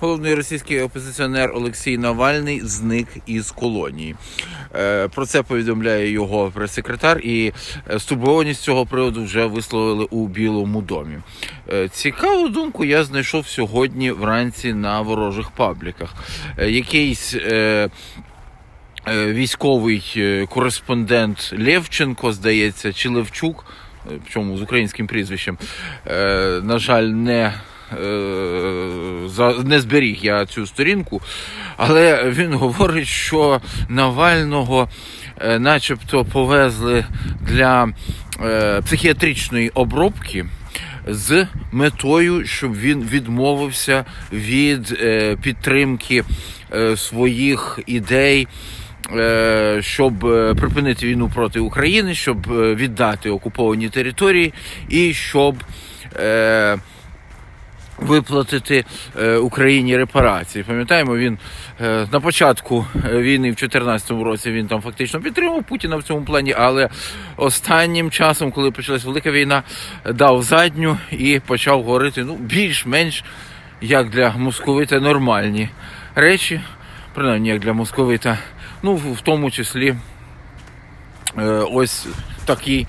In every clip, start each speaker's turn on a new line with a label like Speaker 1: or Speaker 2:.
Speaker 1: головний російський опозиціонер Олексій Навальний зник із колонії. Е, Про це повідомляє його прес-секретар, і е, стурбованість цього приводу вже висловили у Білому домі. Е, Цікаву думку я знайшов сьогодні вранці на ворожих пабліках. Якийсь військовий кореспондент Левченко, здається, чи Левчук, причому з українським прізвищем, на жаль, не. Е, Не зберіг я цю сторінку, але він говорить, що Навального е, начебто повезли для е, психіатричної обробки з метою, щоб він відмовився від е, підтримки е, своїх ідей. е, Щоб припинити війну проти України, щоб віддати окуповані території, і щоб е, виплатити е, Україні репарації. Пам'ятаємо, він е, на початку е, війни в 2014 році він там фактично підтримав Путіна в цьому плані, але останнім часом, коли почалась велика війна, дав задню і почав говорити ну, більш-менш як для московита нормальні речі, принаймні як для московита, ну в тому числі ось такий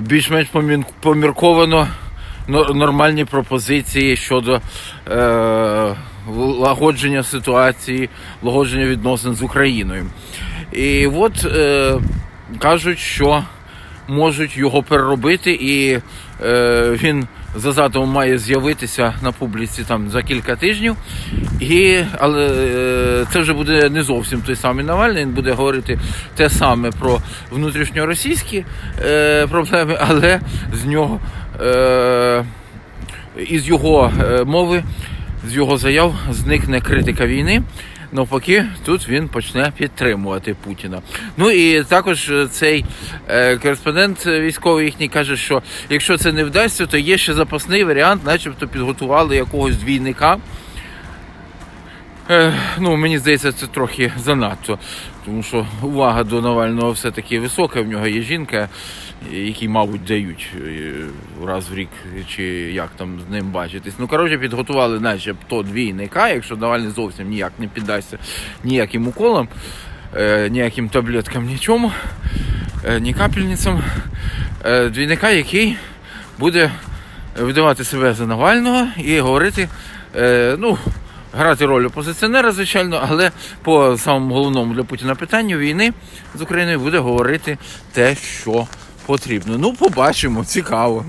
Speaker 1: більш-менш помірковано но- нормальні пропозиції щодо е, лагодження ситуації, лагодження відносин з Україною. І от е, кажуть, що можуть його переробити, і е, він за задумом має з'явитися на публіці там за кілька тижнів. І, але е, це вже буде не зовсім той самий Навальний. Він буде говорити те саме про внутрішньоросійські е, проблеми, але з нього із його е, мови, з його заяв зникне критика війни. Навпаки, тут він почне підтримувати Путіна. Ну і також е, цей е, кореспондент військовий їхній каже, що якщо це не вдасться, то є ще запасний варіант, начебто підготували якогось двійника. Е, ну, мені здається, це трохи занадто, тому що увага до Навального все-таки висока. В нього є жінка, якій, мабуть, дають е, раз в рік, чи як там з ним бачитись. Ну, коротше, підготували начебто двійника, якщо Навальний зовсім ніяк не піддасться ніяким уколам, е, ніяким таблеткам, нічому, ні капельницям. Двійника, який буде видавати себе за Навального і говорити, ну, грати роль опозиціонера, звичайно, але по самому головному для Путіна питанню війни з Україною буде говорити те, що потрібно. Ну, побачимо, цікаво.